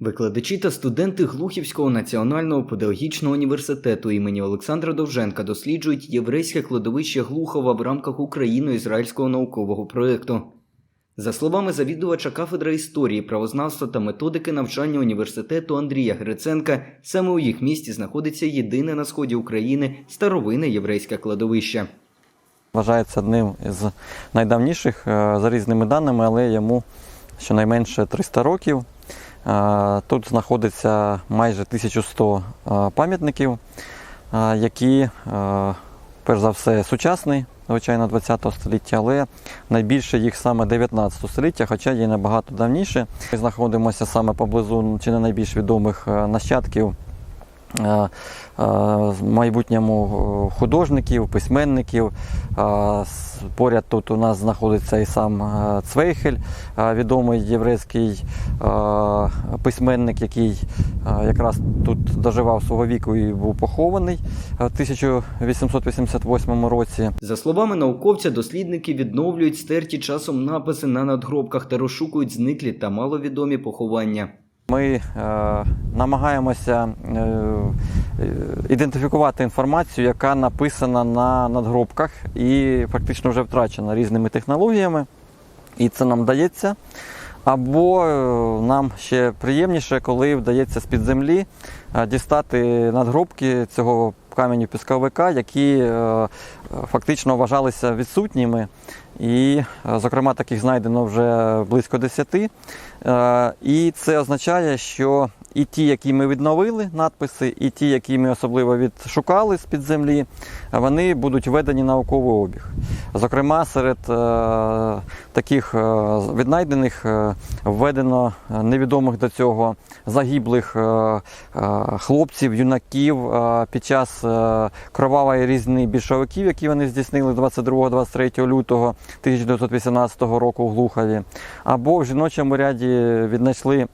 Викладачі та студенти Глухівського національного педагогічного університету імені Олександра Довженка досліджують єврейське кладовище Глухова в рамках україно-ізраїльського наукового проєкту. За словами завідувача кафедри історії, правознавства та методики навчання університету Андрія Гриценка, саме у їх місті знаходиться єдине на сході України старовинне єврейське кладовище. Вважається одним із найдавніших е, за різними даними, але йому щонайменше 300 років. Тут знаходиться майже 1100 е, пам'ятників, які, перш за все, сучасні, звичайно, 20 століття, але найбільше їх саме 19 століття, хоча є набагато давніше. Ми знаходимося саме поблизу чи не найбільш відомих нащадків в майбутньому е, художників, письменників. Е, Поряд тут у нас знаходиться і сам е, Цвейхель, е, відомий єврейський е, письменник, який е, якраз тут доживав свого віку і був похований е, в 1888 році. За словами науковця, дослідники відновлюють стерті часом написи на надгробках та розшукують зниклі та маловідомі поховання. Ми е, намагаємося е, е, ідентифікувати інформацію, яка написана на надгробках і фактично вже втрачена різними технологіями. І це нам вдається. Або е, нам ще приємніше, коли вдається з-під землі е, дістати надгробки цього каменю пісковика, які е, фактично вважалися відсутніми. І, е, зокрема, таких знайдено вже близько 10. Е, І це означає, що і ті, які ми відновили надписи, і ті, які ми особливо відшукали з-під землі, вони будуть введені науковий обіг. Зокрема, серед е, таких е, віднайдених е, введено е, невідомих до цього загиблих е, е, хлопців, юнаків е, під час е, кровавої різни більшовиків, які вони здійснили 22-23 лютого 1918 року в Глухові. Або в жіночому ряді віднайшли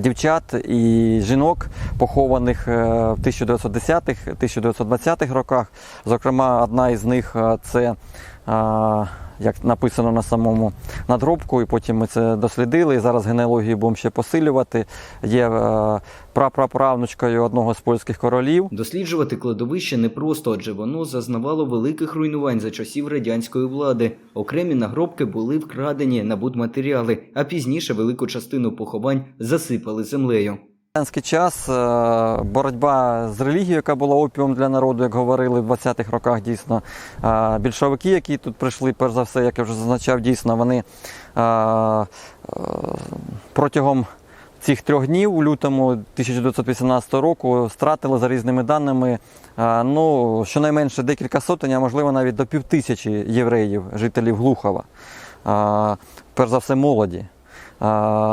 дівчат і жінок, похованих е, в 1910-х, 1920-х роках. Зокрема, одна із них е, це. Як написано на самому надгробку, і потім ми це дослідили. І зараз генеалогію будемо ще посилювати. Є е, прапраправнучкою одного з польських королів. Досліджувати кладовище непросто, адже воно зазнавало великих руйнувань за часів радянської влади. Окремі нагробки були вкрадені на будматеріали, а пізніше велику частину поховань засипали землею. Радянський час е, боротьба з релігією, яка була опіум для народу, як говорили в 20-х роках, дійсно. Е, Більшовики, які тут прийшли, перш за все, як я вже зазначав, дійсно, вони е, протягом цих трьох днів у лютому 1918 року стратили за різними даними ну, щонайменше декілька сотень, а можливо навіть до півтисячі євреїв, жителів Глухова. Перш за все, молоді.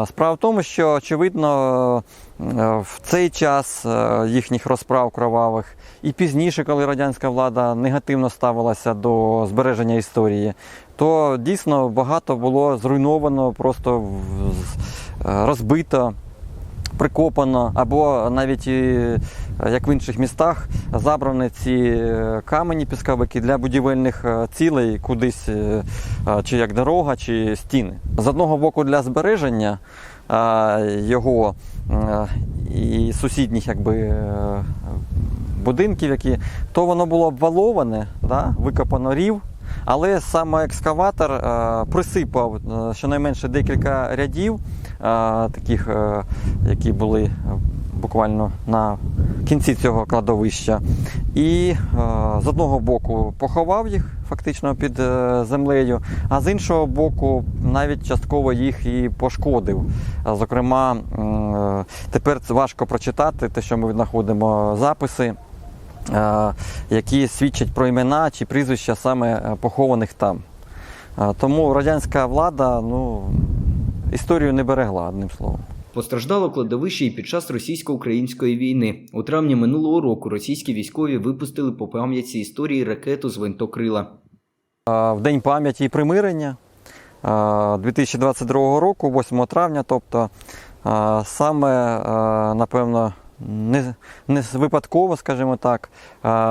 Справа в тому, що очевидно в цей час е, їхніх розправ кровавих і пізніше, коли радянська влада негативно ставилася до збереження історії, то дійсно багато було зруйновано, просто е, розбито. Прикопано, або навіть е, як в інших містах забрані ці е, камені пісковики для будівельних е, цілей кудись, е, е, чи як дорога, чи стіни. З одного боку, для збереження е, його і сусідніх якби, е, будинків, які, то воно було обваловане, да, викопано рів. Але саме екскаватор е, присипав е, щонайменше декілька рядів, е, таких, е, які були буквально на кінці цього кладовища. І е, з одного боку поховав їх фактично під е, землею, а з іншого боку навіть частково їх і пошкодив. Зокрема, е, тепер важко прочитати, те, що ми знаходимо записи е, які свідчать про імена чи прізвища саме похованих там. Тому радянська влада ну, історію не берегла, одним словом. Постраждало кладовище і під час російсько-української війни. У травні минулого року російські військові випустили по пам'ятці історії ракету з винтокрила. В День пам'яті і примирення е, 2022 року, 8 травня, тобто саме, напевно, не, не випадково, скажімо так,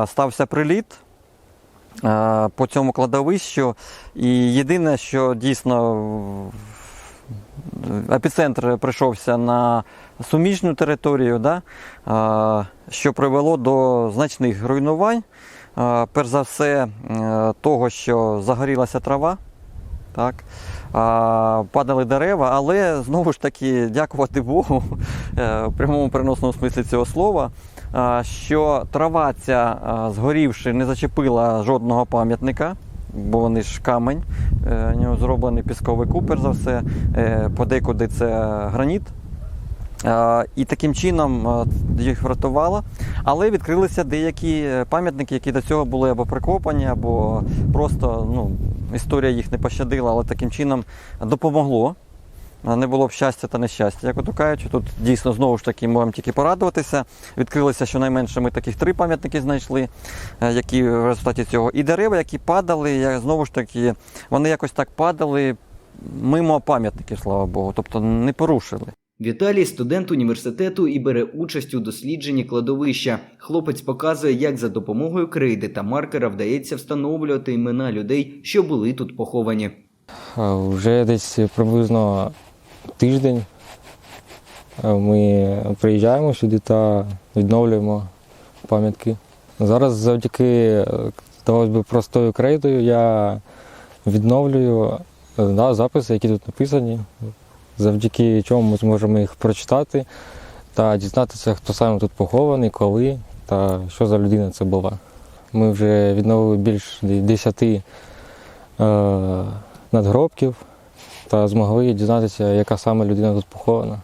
стався приліт по цьому кладовищу. І єдине, що дійсно епіцентр прийшовся на суміжну територію, да, що привело до значних руйнувань. Перш за все, того, що загорілася трава, так, падали дерева, але знову ж таки, дякувати Богу, е, в прямому переносному смислі цього слова, що трава ця згорівши не зачепила жодного пам'ятника. Бо вони ж камень, е, у нього зроблений пісковий купер за все, е, подекуди це граніт. І таким чином е, їх врятувало. Але відкрилися деякі пам'ятники, які до цього були або прикопані, або просто ну, історія їх не пощадила, але таким чином допомогло. А Не було б щастя та нещастя. Як ото кажуть, тут дійсно знову ж таки можемо тільки порадуватися. Відкрилися щонайменше ми таких три пам'ятники знайшли, е, які в результаті цього. І дерева, які падали, я, знову ж таки, вони якось так падали мимо пам'ятників, слава Богу, тобто не порушили. Віталій студент університету і бере участь у дослідженні кладовища. Хлопець показує, як за допомогою крейди та маркера вдається встановлювати імена людей, що були тут поховані. Вже десь приблизно тиждень е, ми приїжджаємо сюди та відновлюємо пам'ятки. Зараз завдяки, е, здавалось би, простою крейдою я відновлюю е, да, записи, які тут написані, завдяки чому ми зможемо їх прочитати та дізнатися, хто саме тут похований, коли та що за людина це була. Ми вже відновили більш 10 е, надгробків та змогли дізнатися, яка саме людина тут похована.